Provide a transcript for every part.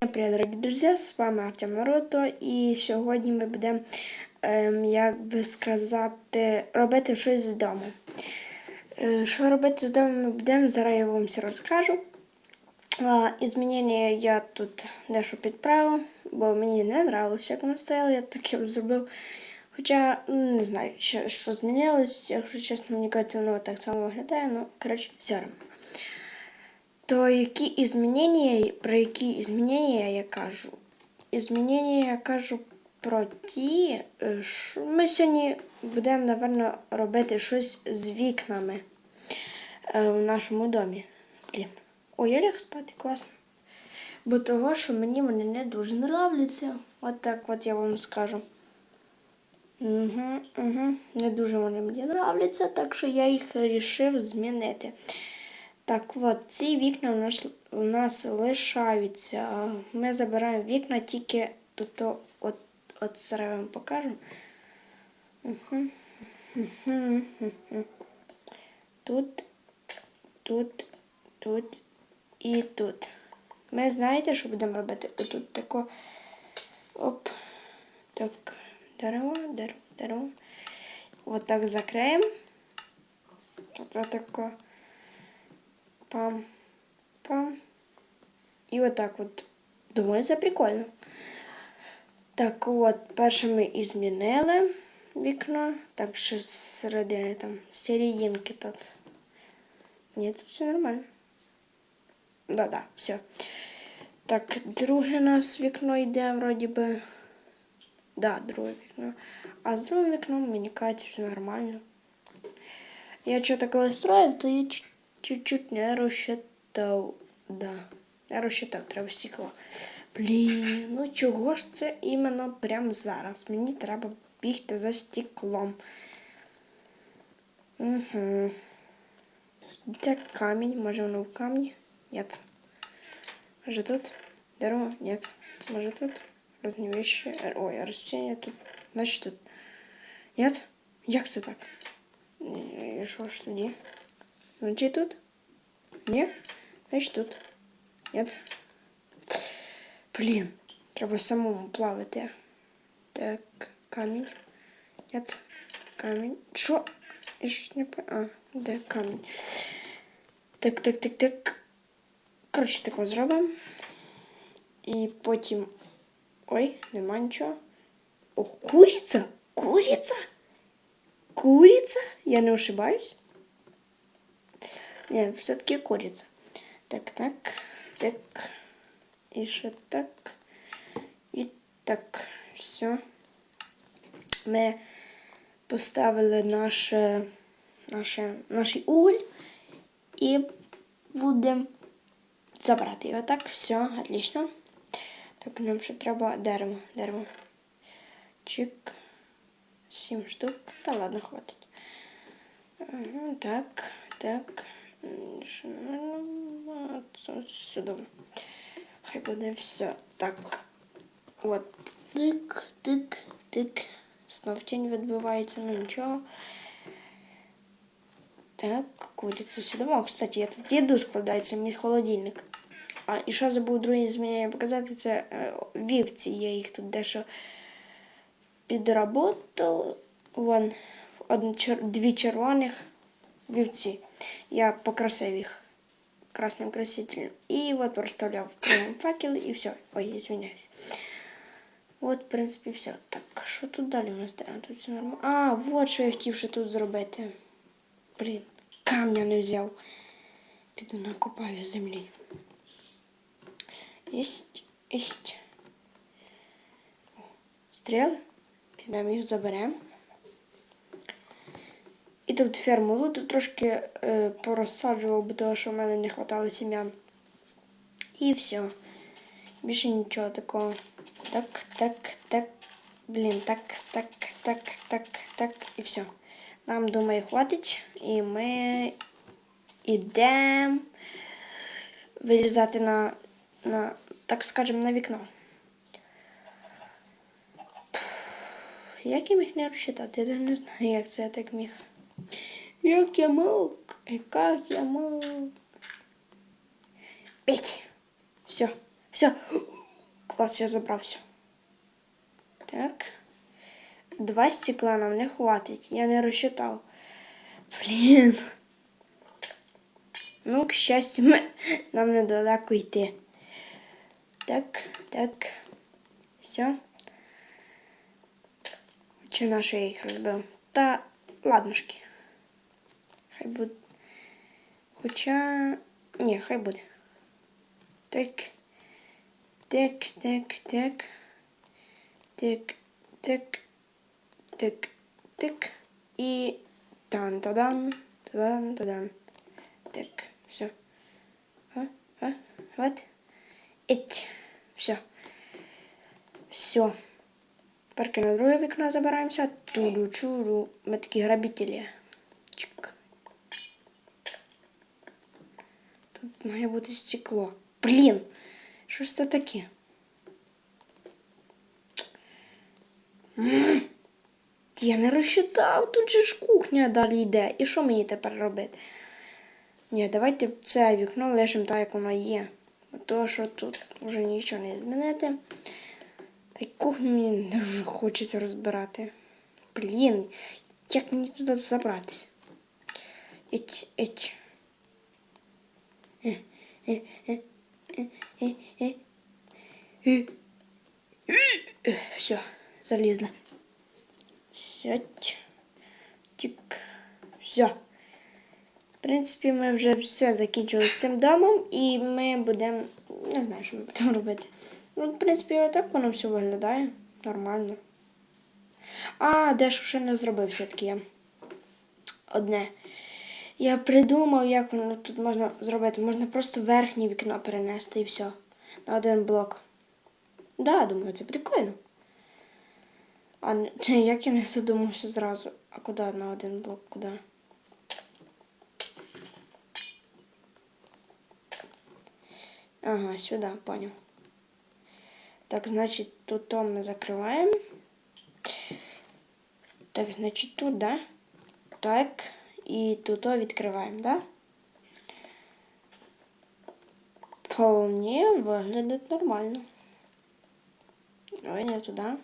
Привіт, дорогі друзі, з вами Артем Наруто, і сьогодні ми будемо, ем, як би сказати, робити щось з дому. Е, що робити з дому ми будемо, зараз я вам все розкажу. А, і змінення я тут дещо підправив, бо мені не нравилося, як воно стояло, я таке зробив. Хоча ну, не знаю, що, що змінилось, якщо чесно, мені кажеться, воно так само виглядає, ну, коротше, все одно. То які змінення, про які змінення я кажу? Змінення я кажу про ті, е, що ми сьогодні будемо, напевно, робити щось з вікнами е, в нашому домі. Блін. Ой, я ляг спати, класно. Бо того, що мені вони не дуже нравляться. От так от я вам скажу. Угу, угу. Не дуже вони мені нравляться, так що я їх вирішив змінити. Так от, ці вікна у нас, у нас лишаються. Ми забираємо вікна тільки тут, от, от зараз покажу. Тут, тут, тут і тут. Ми знаєте, що будемо робити? Отут тако. Оп. Так. Дерево, дерево, дерево. От так закриємо. Оце тако. Пам. Пам. І отак от. Думаю, це прикольно. Так от, перше ми і змінили вікно. Так, ще з середини там серединки тут. Ні, тут все нормально. Да-да, все. Так, друге у нас вікно йде, вроді би. Да, друге вікно. А з другим вікном, мені кажеться, все нормально. Я что-то коли строїв, то я чуть- чуть-чуть не розчитав. Да. Не розчитав, треба стекло. Блін, ну чого ж це іменно прямо зараз? Мені треба бігти за стеклом. Угу. Це камінь, може воно в камні? Нет. Може тут? Дерево? Нет. Може тут? Разные вещи. Ой, а тут. Значит тут. Нет? Як це так? Що ж тоді? Значить тут? Ні? Значить тут. Нет. Блін, треба самому плавати. Так, камінь. Нет. Камінь. Що? Я ж не по... А, де камінь. Так, так, так, так. Коротше, тако зробимо. І потім. Ой, нема нічого. О, куриця! Куриця! Курица? Я не ошибаюсь? Не, все-таки курица. Так, так, так. І ще так. І так. Все. Ми поставили наше, наше, наш уголь і будемо забрати його. Так, все, отлично. Так, нам ще треба дерево. Дерево. Чик. Сім штук. Та ладно, хватить. Так, так. Ну, Сюди. Хай буде все. Так. От. Тик, тик, тик. Знов тінь відбивається, ну нічого. Так, куриця сюди. О, кстати, я тут їду складається, мій холодильник. А, і що забув друге змінення показати, це е, вівці. Я їх тут дещо підработав. Вон чер... дві червоних вівці. Я покрасив їх красним красителем. І от розставляв прямо факел і все. Ой, извиняюсь. От, в принципі, все. Так, що тут далі у нас? А, тут все нормально. А, от що я хотів ще тут зробити. Блін, камня не взяв. Піду накопаю землі. Єсть. О, Стріли. Підемо їх заберемо. Тут ферму луду трошки е, порозсаджував, бо того, що в мене не вистачало сім'ян. І все. Більше нічого такого. Так, так, так. Блін, так, так, так, так, так. І все. Нам, думаю, хватить. І ми йдемо вилізати на, на, так скажемо, на вікно. Як я міг не розчитати? Я не знаю, як це я так міг. Як я мог? І як я мог? Петь. Все, все. Клас, я забрався. Так. Два стекла нам не хватить. Я не розчитав. Блін. Ну, к щастю, ми... нам недалеко йти. Так, так. Все. Чи на що я їх розбив? Та ладношки. Хай буде. Хоча. Ні, хай буде. Так. Так, так, так. Так, так. Так, так. І тан-та-дан. Та-дан-та-дан. Так, все. А, а, вот. Ить. Все. Все. Тепер на друге вікно забираємося. Туду-чуду. Ми такі грабителі. Чик. Тут має бути стекло. Блін! Що ж це таке? Я не розчитав, тут же ж кухня далі йде. І що мені тепер робити? Ні, давайте це вікно лишимо так, як воно є. То, що тут вже нічого не змінити. Та й кухню мені дуже хочеться розбирати. Блін, як мені туди забратися? Іть, іть. Все, залізла. Сядь. Тік. Все. В принципі, ми вже все закінчили з цим домом, і ми будемо. Не знаю, що ми будемо робити. Ну, в принципі, отак воно все виглядає. Нормально. А, дещо ще не зробив все-таки я. Одне. Я придумав, як воно тут можна зробити. Можна просто верхнє вікно перенести і все. На один блок. Да, думаю, це прикольно. А як я не задумався зразу. А куди на один блок? Куди? Ага, сюда, понял. Так, значит, тут то мы закрываем. Так, значит, тут, да? Так, и тут відкриваємо, да? Вполне выглядит нормально. Ой, не туда.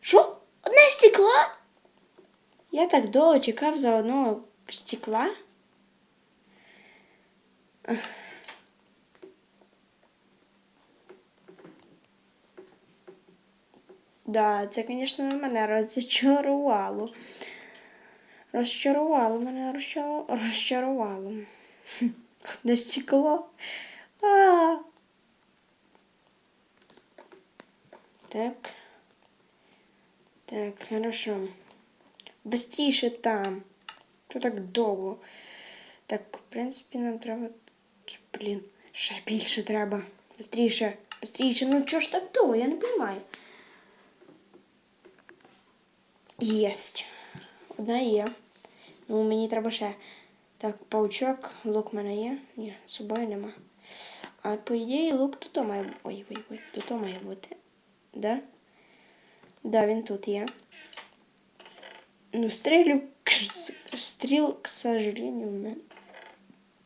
Що? Одне стекло? Я так довго чекав за одного стекла. Да, це, звісно, мене розчарувало. Розчарувало мене розчару- розчарувало. Одне стекло. А. Так. Так, хорошо. Быстріше там. Що так довго? Так, в принципі, нам треба. Блін, ще більше треба. Быстріше, быстріше. Ну чого ж так довго? Я не розумію. Єсть. Одна є. Ну, мені треба ще. Так, паучок, лук в мене є. Ні, з собою нема. А по ідеї лук тут має бути. Ой, ой, ой, тут має бути. Да? Да, він тут є. Ну, стрілю, стріл, к сожалению,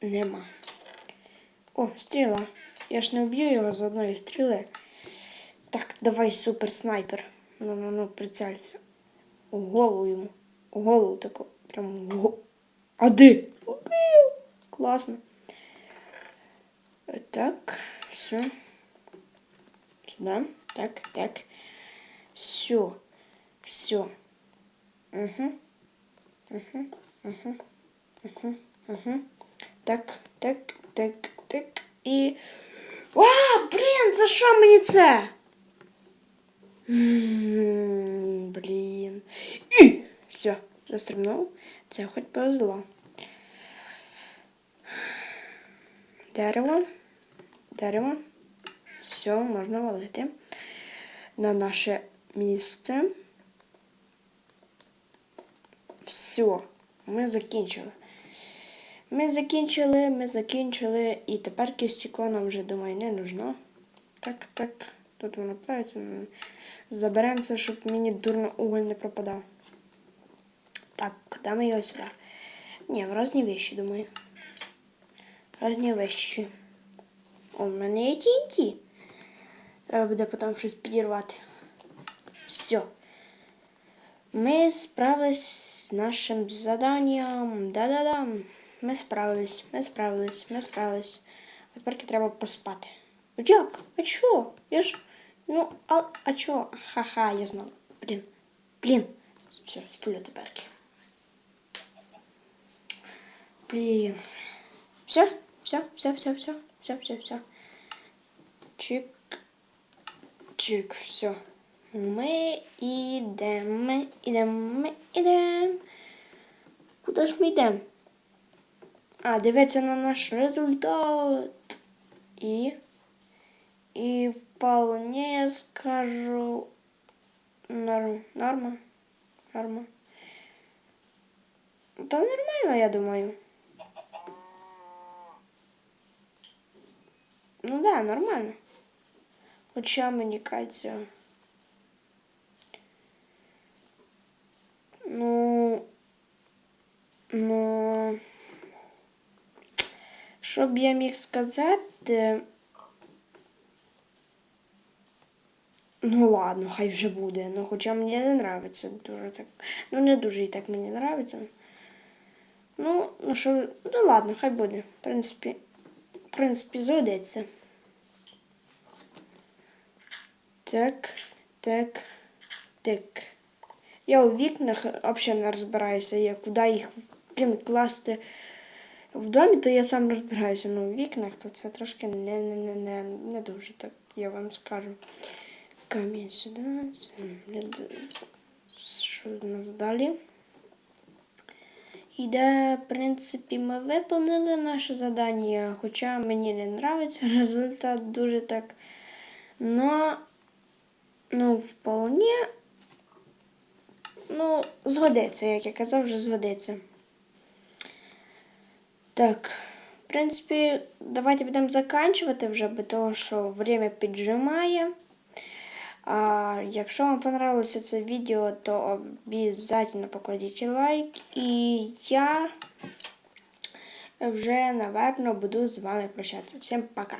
в нема. О, стріла. Я ж не вб'ю його з одної стріли. Так, давай супер снайпер. Ну, ну, ну, прицелься. У голову йому. У голову таку. Прям в голову. А де? Убив. Класно. Е, Так, все. Сюда. Так, так. Все. Все. Угу. Угу. Угу. Угу. Угу. Так, так, так, так. І. А, блін, за що мені це? М, Блін. І! Все, застрибнув. Це хоч повезло. Дерево. Дерево. Все, можна валити на наше місце. Все, ми закінчили. Ми закінчили, ми закінчили, і тепер стекло нам вже, думаю, не нужно. Так, так, тут воно плавиться. Заберемо це, щоб мені дурно уголь не пропадав. Так, куди ми його сюди? Ні, в різні вещи, думаю. Різні вещи. О, в мене є TNT. Треба буде потім щось підірвати. Все. Ми справились з нашим заданням. Да-да-да. Ми справились, ми справились, ми справились. А тепер треба поспати. Ну Як? А чо? Я ж. Ну, а, а чо? Ха-ха, я знав. Блін. Блін. Все, сплю тепер. Блін. Все, все, все, все, все, все, все, все. Чик. Чик, все. Ми йдемо, ми йдемо, ми йдемо. Куди ж ми йдемо? А, дивиться на наш результат. І. І вполне я скажу. Норм, норма. Норма. Та нормально, я думаю. Ну да, нормально. Хоча мені кажеться. Ну. Ну. Що б я міг сказати? Ну ладно, хай вже буде. Ну, хоча мені не нравиться дуже так. Ну, не дуже і так мені нравиться. Ну, ну що, ну ладно, хай буде. В принципі, в принципі, згодиться. Так, так, так. Я у вікнах взагалі не розбираюся, я куди їх блін, класти. В домі то я сам розбираюся, але у вікнах то це трошки не, не, не, не, не дуже так, я вам скажу. Камінь сюди. Що у нас далі? Іде, в принципі, ми виповнили наше завдання, хоча мені не подобається результат дуже так. Но, ну, вполне, ну, згодиться, як я казав, вже згодиться. Так, в принципі, давайте будемо заканчувати вже, бо того, що время піджимає. А якщо вам понравилося це відео, то обязательно покладіть лайк. І я вже, наверное, буду з вами прощатися. Всім пока!